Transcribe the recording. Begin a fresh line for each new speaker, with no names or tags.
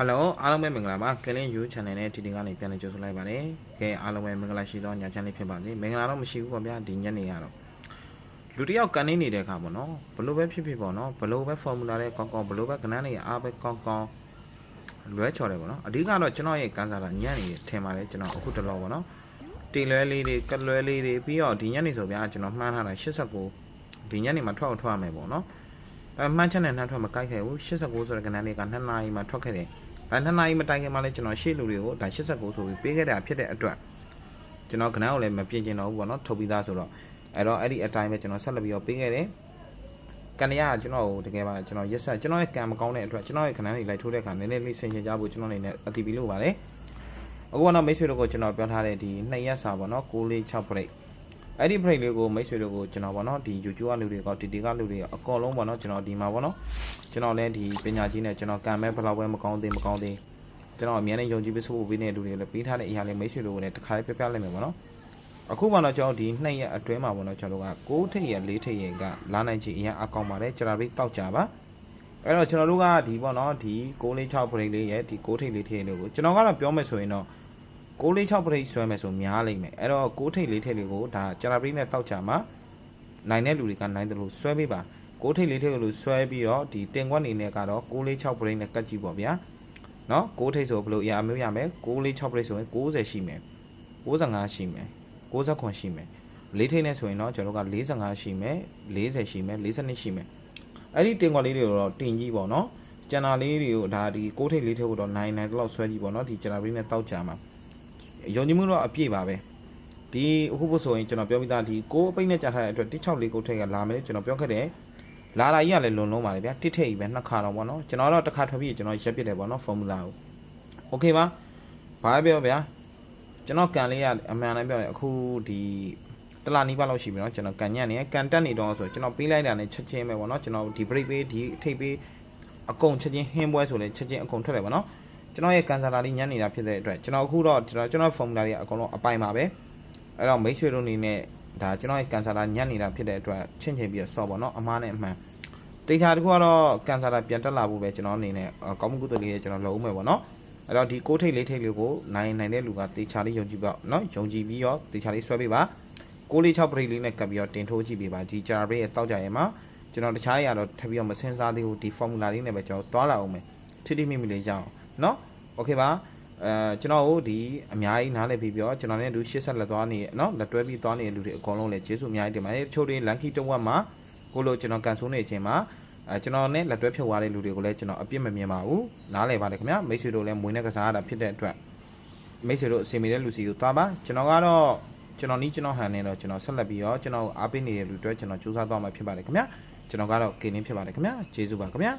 ဟယ်လိုအားလုံးပဲမင်္ဂလာပါကလင်း You Channel နဲ့ဒီဒီကနေပြန်လည်ကြိုဆိုလိုက်ပါတယ်ကဲအားလုံးပဲမင်္ဂလာရှိသောညချမ်းလေးဖြစ်ပါစေမင်္ဂလာတော့မရှိဘူးပေါ့ဗျာဒီညနေရတော့လူတစ်ယောက်ကန်နေနေတဲ့အခါပေါ့နော်ဘလို့ပဲဖြစ်ဖြစ်ပေါ့နော်ဘလို့ပဲ formula လေးကောင်းကောင်းဘလို့ပဲကဏ္ဍနေအားပဲကောင်းကောင်းလွဲချော်တယ်ပေါ့နော်အဓိကတော့ကျွန်တော်ရဲ့ကန်စားတာညံ့နေထင်ပါတယ်ကျွန်တော်အခုတလောပေါ့နော်တင်လွဲလေးတွေကလွဲလေးတွေပြီးတော့ဒီညနေဆိုဗျာကျွန်တော်မှန်းထားတာ89ဒီညနေမှာထွက်အောင်ထွက်ရမယ်ပေါ့နော်အဲမှန်းချက်နဲ့နှမ်းထွက်မကိုက်ခဲ့ဘူး89ဆိုတဲ့ကဏ္ဍလေးက2နာရီမှထွက်ခဲ့တယ် အဲနှစ်နာရီမတိုင်ခင်မှာလဲကျွန်တော်ရှေ့လူတွေကိုဒါ89ဆိုပြီးပေးခဲ့တာဖြစ်တဲ့အတွက်ကျွန်တော်ကဏ္ဍကိုလည်းမပြင်ကျင်တော့ဘူးပေါ့နော်ထုတ်ပြီးသားဆိုတော့အဲ့တော့အဲ့ဒီအတိုင်းပဲကျွန်တော်ဆက်လက်ပြီးတော့ပေးခဲ့တယ်ကန်ရကကျွန်တော်ကိုတကယ်ပါကျွန်တော်ရက်ဆက်ကျွန်တော်ရဲ့ကံမကောင်းတဲ့အတွက်ကျွန်တော်ရဲ့ခဏလေးလိုက်ထိုးတဲ့အခါနည်းနည်းလေးဆင်ခြင်ကြဖို့ကျွန်တော်အနေနဲ့အတီးပြီးလို့ပါတယ်အခုကတော့မိတ်ဆွေတို့ကိုကျွန်တော်ပြောထားတဲ့ဒီနှစ်ရက်စာပေါ့နော်6လေး6 break အဲ့ဒီ break လေးကိုမိတ်ဆွေတို့ကိုကျွန်တော်ပေါ့နော်ဒီ YouTube ကလူတွေကတီတီကလူတွေအကောလုံးပေါ့နော်ကျွန်တော်ဒီမှာပေါ့နော်ကျွန်တော်လည်းဒီပညာကြီးနဲ့ကျွန်တော်ကံမဲ့ဘယ်လောက်ပဲမကောင်းသေးမကောင်းသေးကျွန်တော်အများနဲ့ယုံကြည်ပြီးဆိုဖို့ပေးနေတဲ့လူတွေလည်းပေးထားတဲ့အရာလေးမိတ်ဆွေတို့ကိုလည်းတစ်ခါလေးပြပြလိုက်မယ်ပေါ့နော်အခုမှတော့ကျွန်တော်ဒီနှစ်ရက်အတွင်းမှာပေါ့နော်ကျွန်တော်တို့က6ထိပ်ရက်4ထိပ်ရက်ကလာနိုင်ချီအရင်အကောင်းပါတယ်ကျွန်တော်ပြီးတောက်ကြပါအဲ့တော့ကျွန်တော်တို့ကဒီပေါ့နော်ဒီ6လေး6 break လေးရဲ့ဒီ6ထိပ်လေးထိပ်လေးကိုကျွန်တော်ကတော့ပြောမယ်ဆိုရင်တော့ 6လေး6 break ဆွဲမယ်ဆိုများလိမ့်မယ်အဲ့တော့6ထိပ်လေးထိပ်လေးကိုဒါကျွန်တော်ပြီးနဲ့တောက်ကြမှာနိုင်တဲ့လူတွေကနိုင်တယ်လို့ဆွဲပေးပါ6ထိပ်လေးထိပ်လို့ဆွဲပြီးတော့ဒီတင်ခွက်နေနဲ့ကတော့6လေး6 break နဲ့ကတ်ကြည့်ပေါ့ဗျာနော်6ထိပ်ဆိုဘယ်လိုအရာမျိုးရမယ်6လေး6 break ဆိုရင်60ရှိမယ်95ရှိမယ်69ရှိမယ်လေးထိပ်နဲ့ဆိုရင်တော့ကျွန်တော်တို့က45ရှိမယ်40ရှိမယ်42ရှိမယ်အဲ့ဒီတင်ခွက်လေးတွေကိုတော့တင်ကြီးပေါ့နော်ကျန်တာလေးတွေကိုဒါဒီ6ထိပ်လေးထိပ်ကိုတော့9 9လောက်ဆွဲကြည့်ပေါ့နော်ဒီကျန်တာလေးနဲ့တောက်ကြမှာ ယုံကြည်မှုတော့အပြည့်ပါပဲဒီအခုဖို့ဆိုရင်ကျွန်တော်ပြောပြီးသားဒီကိုအပိတ်နဲ့ကြာထားတဲ့အတွက်164ကိုထိပ်ကလာမယ်ကျွန်တော်ပြောခဲ့တယ် လာလာကြီးကလည်းလွန်လုံးပါလေဗျာတစ်ထိပ်ပဲနှစ်ခါတော့ဗောနော်ကျွန်တော်တော့တစ်ခါထွက်ပြီးကျွန်တော်ရက်ပြစ်တယ်ဗောနော်ဖော်မူလာကိုโอเคပါဘာပဲပြောဗျာကျွန်တော်ကန်လေးကအမှန်တမ်းပြောရင်အခုဒီတလာနီးပါလောက်ရှိပြီနော်ကျွန်တော်ကန်ညံ့နေကန်တက်နေတော့ဆိုကျွန်တော်ပေးလိုက်တာနဲ့ချက်ချင်းပဲဗောနော်ကျွန်တော်ဒီ break ပေးဒီထိပ်ပေးအကုန်ချက်ချင်းဟင်းပွဲဆိုလဲချက်ချင်းအကုန်ထွက်တယ်ဗောနော် ကျွန်တော်ရဲ့ကန်စာလာလေးညံ့နေတာဖြစ်တဲ့အတွက်ကျွန်တော်အခုတော့ကျွန်တော်ကျွန်တော် formula တွေအကုန်လုံးအပိုင်ပါပဲအဲ့တော့မိတ်ဆွေတို့အနေနဲ့ဒါကျွန်တော်ရဲ့ကန်စာလာညံ့နေတာဖြစ်တဲ့အတွက်ချင့်ချင်ပြီးတော့စော့ဗောနော်အမားနဲ့အမှန်တေချာတခုကတော့ကန်ဆာတာပြန်တက်လာဖို့ပဲကျွန်တော်အနေနဲ့ကောင်းမှုကုသိုလ်လေးကျွန်တော်လုပ်ဦးမယ်ပေါ့နော်အဲ့တော့ဒီကိုးထိတ်လေးထိတ်လေးကိုနိုင်နိုင်တဲ့လူကတေချာလေးယုံကြည်ပါနော်ယုံကြည်ပြီးတော့တေချာလေးဆွဲပေးပါကိုးလေး6ပရိတ်လေးနဲ့ကပ်ပြီးတော့တင်ထိုးကြည့်ပေးပါဒီဂျာဘရိတ်ရဲ့တောက်ကြရဲမှာကျွန်တော်တခြားအရာတော့ထပ်ပြီးတော့မစင်စားသေးဘူးဒီ formula လေးနဲ့ပဲကျွန်တော်တွားလာအောင်မယ်ထိတိမိမိလေးရအောင် နော်โอเคပါအဲကျွန်တော်တို့ဒီအများကြီးနားလည်ပြီးပြောကျွန်တော်နဲ့လူ80လက်သွားနေနော်လက်တွဲပြီးသွားနေတဲ့လူတွေအကုန်လုံးလည်းကျေးဇူးအများကြီးတင်ပါတယ်တချို့တွေလန်ကီတဝက်မှာကိုလိုကျွန်တော်ကန်ဆိုးနေခြင်းမှာအဲကျွန်တော်နဲ့လက်တွဲဖြုတ်သွားတဲ့လူတွေကိုလည်းကျွန်တော်အပြစ်မမြင်ပါဘူးနားလည်ပါတယ်ခင်ဗျာမိတ်ဆွေတို့လည်းမွေးနဲ့ကစားရတာဖြစ်တဲ့အတွက်မိတ်ဆွေတို့အစီအမီတဲ့လူစီကိုသွားပါကျွန်တော်ကတော့ကျွန်တော်နီးကျွန်တော်ဟန်နေတော့ကျွန်တော်ဆက်လက်ပြီးတော့ကျွန်တော်အားပေးနေတဲ့လူတွေကျွန်တော်စူးစမ်းသွားမှာဖြစ်ပါတယ်ခင်ဗျာကျွန်တော်ကတော့ကင်းနေဖြစ်ပါတယ်ခင်ဗျာကျေးဇူးပါခင်ဗျာ